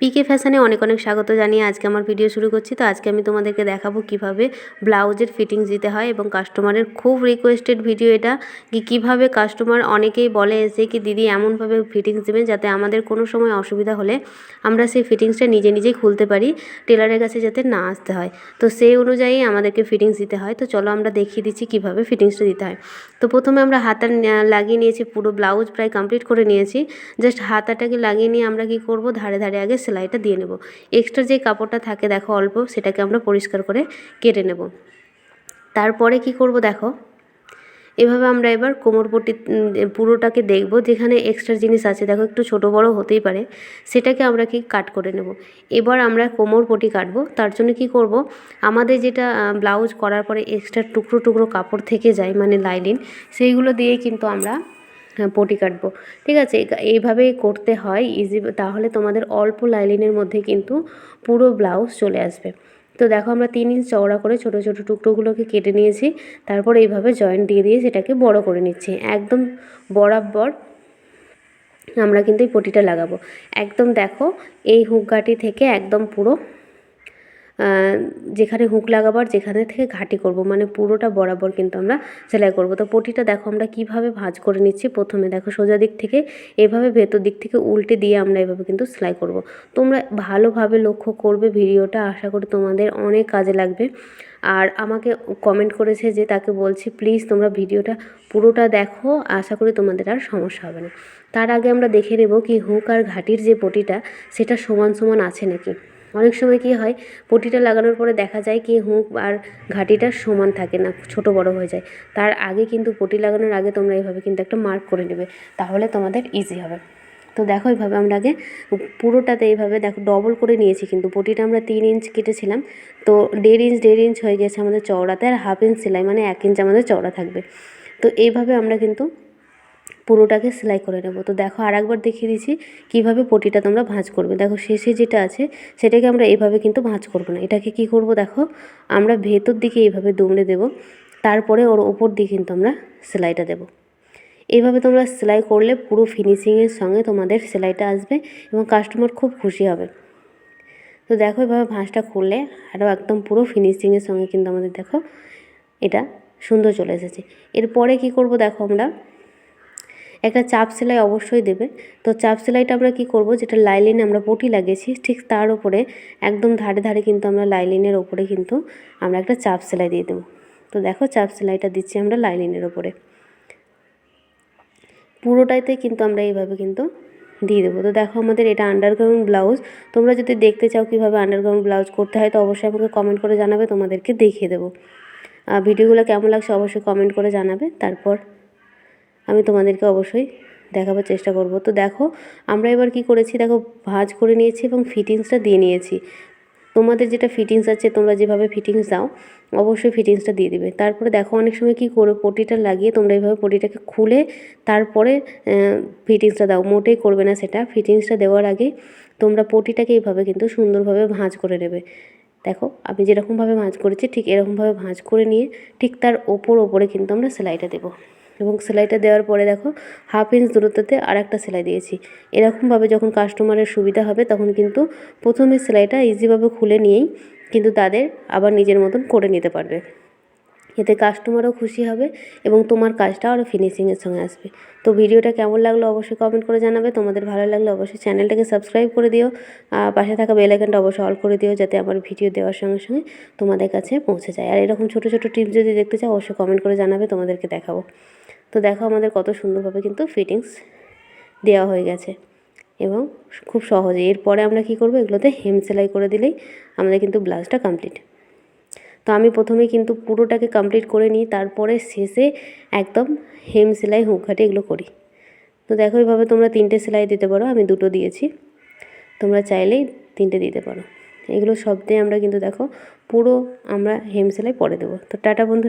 পিকে ফ্যাশনে অনেক অনেক স্বাগত জানিয়ে আজকে আমার ভিডিও শুরু করছি। তো আজকে আমি তোমাদেরকে দেখাবো কীভাবে ব্লাউজের ফিটিংস দিতে হয় এবং কাস্টমারের খুব রিকোয়েস্টেড ভিডিও এটা কি কীভাবে কাস্টমার অনেকেই বলে এসে কি, দিদি, এমনভাবে ফিটিংস দেবেন যাতে আমাদের কোনো সময় অসুবিধা হলে আমরা সেই ফিটিংসটা নিজে নিজেই খুলতে পারি টেলারের কাছে যাতে না আসতে হয়। তো সেই অনুযায়ী আমাদেরকে ফিটিংস দিতে হয়। তো চলো আমরা দেখিয়ে দিচ্ছি কীভাবে ফিটিংসটা দিতে হয়। তো প্রথমে আমরা হাতা লাগিয়ে নিয়েছি, পুরো ব্লাউজ প্রায় কমপ্লিট করে নিয়েছি। জাস্ট হাতাটাকে লাগিয়ে নিয়ে আমরা কী করব, ধারে ধারে আগে সেলাইটা দিয়ে নেব। এক্সট্রা যে কাপড়টা থাকে, দেখো অল্প, সেটাকে আমরা পরিষ্কার করে কেটে নেব। তারপরে কি করব দেখো? এভাবে আমরা এবার কোমরপট্টি পুরোটাকে দেখব। যেখানে এক্সট্রা জিনিস আছে, দেখো একটু ছোট বড় হতেই পারে, সেটাকে আমরা কি কাট করে নেব। এবার আমরা কোমর পটি কাটবো। তার জন্য কি করব? আমাদের যেটা ব্লাউজ করার পরে এক্সট্রা টুকরো টুকরো কাপড় থেকে যায় মানে লাইলিন সেইগুলো দিয়ে কিন্তু আমরা পটি কাটবো। ঠিক আছে এইভাবেই করতে হয় ইজি তাহলে তোমাদের অল্প লাইলিনের মধ্যে কিন্তু পুরো ব্লাউজ চলে আসবে। তো দেখো আমরা তিন ইঞ্চ চওড়া করে ছোট ছোট টুকরোগুলোকে কেটে নিয়েছি, তারপর এইভাবে জয়েন্ট দিয়ে দিয়ে সেটাকে বড় করে নিচ্ছি। একদম বরাবর আমরা কিন্তু এই পটিটা লাগাবো। একদম দেখো, এই হুকগাটি থেকে একদম পুরো যেখানে হুক লাগাবার, যেখানে থেকে ঘাটি করব মানে পুরোটা বরাবর কিন্তু আমরা সেলাই করব। তো পটিটা দেখো আমরা কীভাবে ভাঁজ করে নিচ্ছি। প্রথমে দেখো সোজা দিক থেকে, এভাবে ভেতর দিক থেকে উল্টে দিয়ে আমরা এভাবে কিন্তু সেলাই করব। তোমরা ভালোভাবে লক্ষ্য করবে ভিডিওটা, আশা করি তোমাদের অনেক কাজে লাগবে। আর আমাকে কমেন্ট করেছে যে তাকে বলছি, প্লিজ তোমরা ভিডিওটা পুরোটা দেখো, আশা করি তোমাদের আর সমস্যা হবে না। তার আগে আমরা দেখে নেব কি হুক আর ঘাটির যে পটিটা, সেটা সমান সমান আছে নাকি। অনেক সময় কী হয়, পটিটা লাগানোর পরে দেখা যায় কি হুঁক আর ঘাটিটা সমান থাকে না, ছোট বড় হয়ে যায়। তার আগে কিন্তু পটি লাগানোর আগে তোমরা এইভাবে কিন্তু একটা মার্ক করে নেবে, তাহলে তোমাদের ইজি হবে। তো দেখো এইভাবে আমরা আগে পুরোটাতে এইভাবে দেখো ডবল করে নিয়েছি কিন্তু, পটিটা আমরা তিন ইঞ্চ কেটেছিলাম। তো দেড় ইঞ্চ দেড় ইঞ্চ হয়ে গেছে আমাদের চওড়াতে আর হাফ ইঞ্চ সেলাই মানে এক ইঞ্চ আমাদের চওড়া থাকবে। তো এইভাবে আমরা কিন্তু পুরোটাকে সেলাই করে নেব। তো দেখো আর একবার দেখিয়ে দিচ্ছি কীভাবে পটিটা তোমরা ভাঁজ করবে। দেখো শেষে যেটা আছে সেটাকে আমরা এভাবে কিন্তু ভাঁজ করব না। এটাকে কি করব দেখো? আমরা ভেতর দিকে এইভাবে দুমড়ে দেব, তারপরে ওর ওপর দিয়ে কিন্তু আমরা সেলাইটা দেব। এইভাবে তোমরা সেলাই করলে পুরো ফিনিশিংয়ের সঙ্গে তোমাদের সেলাইটা আসবে এবং কাস্টমার খুব খুশি হবে। তো দেখো এভাবে ভাঁজটা খুললে আরও একদম পুরো ফিনিশিংয়ের সঙ্গে কিন্তু আমাদের দেখো এটা সুন্দর চলে এসেছে। এরপরে কি করব দেখো আমরা? একটা চাপ সেলাই অবশ্যই দেবে। তো চাপ সেলাইটা আমরা কি করব? যেটা লাইলিনে আমরা পটি লাগিয়েছি, ঠিক তার উপরে, একদম ধারে ধারে কিন্তু আমরা লাইলিনের ওপরে কিন্তু আমরা একটা চাপ সেলাই দিয়ে দেবো। তো দেখো চাপ সেলাইটা দিচ্ছি আমরা লাইলিনের ওপরে পুরোটাইতে কিন্তু আমরা এইভাবে কিন্তু দিয়ে দেবো। তো দেখো আমাদের এটা আন্ডারগ্রাউন্ড ব্লাউজ তোমরা যদি দেখতে চাও কীভাবে আন্ডারগ্রাউন্ড ব্লাউজ করতে হয়, তো অবশ্যই আমাকে কমেন্ট করে জানাবে, তোমাদেরকে দেখিয়ে দেবো। ভিডিওগুলো কেমন লাগছে অবশ্যই কমেন্ট করে জানাবে, তারপর আমি তোমাদেরকে অবশ্যই দেখাবার চেষ্টা করব। তো দেখো, আমরা এবার কি করেছি? দেখো, ভাজ করে নিয়েছি এবং ফিটিংসটা দিয়ে নিয়েছি। তোমাদের যেটা ফিটিংস আছে, তোমরা যেভাবে ফিটিংস দাও, অবশ্যই ফিটিংসটা দিয়ে দিবে। তারপরে দেখো, অনেক সময় কী করো পটিটা লাগিয়ে তোমরা এইভাবে পটিটাকে খুলে তারপরে ফিটিংসটা দাও। মোটেই করবে না সেটা। ফিটিংসটা দেওয়ার আগে তোমরা পটিটাকে এইভাবে কিন্তু সুন্দরভাবে ভাঁজ করে নেবে। দেখো, আমি যেরকমভাবে ভাঁজ করেছি, ঠিক এরকমভাবে ভাঁজ করে নিয়ে ঠিক তার ওপর ওপরে কিন্তু আমরা সেলাইটা দেবো। এবং সেলাইটা দেওয়ার পরে দেখো হাফ ইঞ্চ দূরত্বতে আর একটা সেলাই দিয়েছি। এরকমভাবে যখন কাস্টমারের সুবিধা হবে তখন কিন্তু প্রথমে সেলাইটা ইজিভাবে খুলে নিয়েই কিন্তু তাদের আবার নিজের মতন করে নিতে পারবে। এতে কাস্টমারও খুশি হবে এবং তোমার কাজটা আরও ফিনিশিংয়ের সঙ্গে আসবে। তো ভিডিওটা কেমন লাগল অবশ্যই কমেন্ট করে জানাবে। তোমাদের ভালো লাগলে অবশ্যই চ্যানেলটাকে সাবস্ক্রাইব করে দিও। আর পাশে থাকা বেল আইকনটা অবশ্যই অল করে দিও যাতে আমার ভিডিও দেওয়ার সঙ্গে সঙ্গে তোমাদের কাছে পৌঁছে যায়। আর এরকম ছোটো ছোটো টিপস যদি দেখতে চাও, অবশ্যই কমেন্ট করে জানাবে, তোমাদেরকে দেখাবো। তো দেখো আমাদের কত সুন্দরভাবে কিন্তু ফিটিংস দেওয়া হয়ে গেছে এবং খুব সহজে। এরপরে আমরা কি করব? এগুলোতে হেম সেলাই করে দিলেই আমাদের কিন্তু ব্লাউজটা কমপ্লিট তো আমি প্রথমে কিন্তু পুরোটাকে কমপ্লিট করে নিই, তারপরে শেষে একদম হেম সেলাই হুঁকঘাটি এগুলো করি। তো দেখো এইভাবে তোমরা তিনটে সেলাই দিতে পারো, আমি দুটো দিয়েছি। তোমরা চাইলেই তিনটে দিতে পারো। এগুলো সব দিয়ে আমরা কিন্তু দেখো পুরো আমরা হেম সেলাই পরে দেবো। তো টাটা বন্ধু